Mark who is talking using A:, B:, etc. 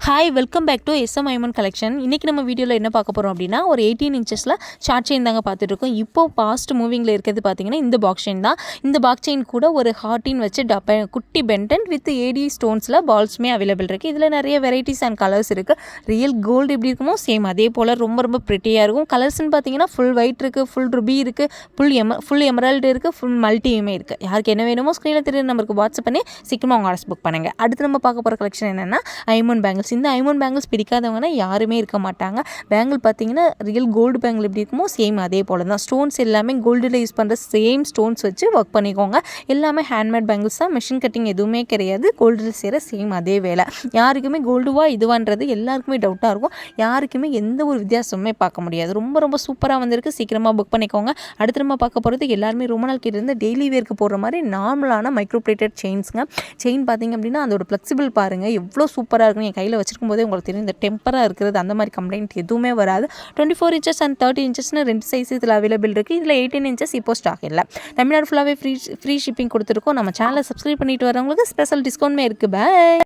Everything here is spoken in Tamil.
A: Hi welcome back to SM Aiman collection இன்றைக்கி நம்ம வீடியோவில் என்ன பார்க்க போகிறோம் அப்படின்னா ஒரு எயிட்டீன் இன்ச்சஸில் ஷார்ட் செயின் தாங்க பார்த்துட்ருக்கோம் இப்போ பாஸ்ட் மூவிங்கில் இருக்கிறது பார்த்தீங்கன்னா இந்த பாக்ஸ் செயின் தான். இந்த பாக்ஸ் செயின் கூட ஒரு ஹார்டின் வச்சு டப்ப குட்டி பென்டன் வித் ஏடி ஸ்டோன்ஸில் பால்ஸுமே அவைலபிள் இருக்குது இதில் நிறைய வெரைட்டிஸ் அண்ட் கலர்ஸ் இருக்குது ரியல் கோல்டு எப்படி இருக்குமோ சேம் அதே போல் ரொம்ப ரொம்ப ப்ரிட்டியாக இருக்கும். கலர்ஸ்னு பார்த்தீங்கன்னா ஃபுல் ஒயிட் இருக்குது ஃபுல் ருபி இருக்குது ஃபுல் எம ஃபுல் எமரால்டு இருக்குது ஃபுல் மல்டியுமே இருக்குது யாருக்கு என்ன வேணுமோ ஸ்க்ரீனில் தெரியுற நம்மளுக்கு வாட்ஸ்அப் பண்ணி சீக்கிரமாக உங்கள் ஆர்டர்ஸ் புக் பண்ணுங்கள் அடுத்து நம்ம பார்க்க போகிற கலெக்ஷன் என்னென்னா ஐமன் பேங்கிள்ஸ் இந்த ஐமோன் பேங்கிள்ஸ் பிடிக்காதவங்கன்னா யாருமே இருக்க மாட்டாங்க. பேங்கிள் பார்த்தீங்கன்னா ரியல் கோல்டு பேங்கிள் எப்படி இருக்குமோ சேம் அதே போல் தான் ஸ்டோன்ஸ் எல்லாமே கோல்டில் யூஸ் பண்ணுற சேம் ஸ்டோன்ஸ் வச்சு ஒர்க் பண்ணிக்கோங்க. எல்லாமே ஹேண்ட்மேட் பேங்கிள்ஸ் தான். மிஷின் கட்டிங் எதுவுமே கிடையாது. கோல்டில் செய்கிற சேம் அதே வேலை. யாருக்குமே கோல்டுவா இதுவான்றது எல்லாருக்குமே டவுட்டாக இருக்கும். யாருக்குமே எந்த ஒரு வித்தியாசமுமே பார்க்க முடியாது. ரொம்ப ரொம்ப சூப்பராக வந்திருக்கு. சீக்கிரமாக புக் பண்ணிக்கோங்க. அடுத்து நம்ம பார்க்க போகிறது எல்லாருமே ரொம்ப நாள் கிட்ட இருந்து டெய்லி வேர்க்கு போடுற மாதிரி நார்மலான மைக்ரோ பிளேட்டட் செயின்ஸுங்க செயின் பார்த்தீங்க அப்படின்னா அதோட ஃப்ளெக்சிபிள் பாருங்கள் எவ்வளோ சூப்பராக இருக்கும் என் கையில் வச்சிருக்கும் போதே உங்களுக்கு தெரியும் இந்த டெம்பராக இருக்கிறது அந்த மாதிரி கம்ப்ளைண்ட் எதுவுமே வராது. Twenty four inches and thirty இன்ச்சஸ்னு ரெண்டு சைஸ் இதில் அவைலபிள் இருக்குது இதில் எயிட்டீன் இன்ச்சஸ் இப்போ ஸ்டாக் இல்லை. தமிழ்நாடு ஃபுல்லாகவே ஃப்ரீ ஃப்ரீ ஷிப்பிங் கொடுத்துருக்கோம். நம்ம சேனலை சப்ஸ்கிரைப் பண்ணிட்டு வரவங்களுக்கு ஸ்பெஷல் டிஸ்கவுண்ட்மே இருக்குது பாய்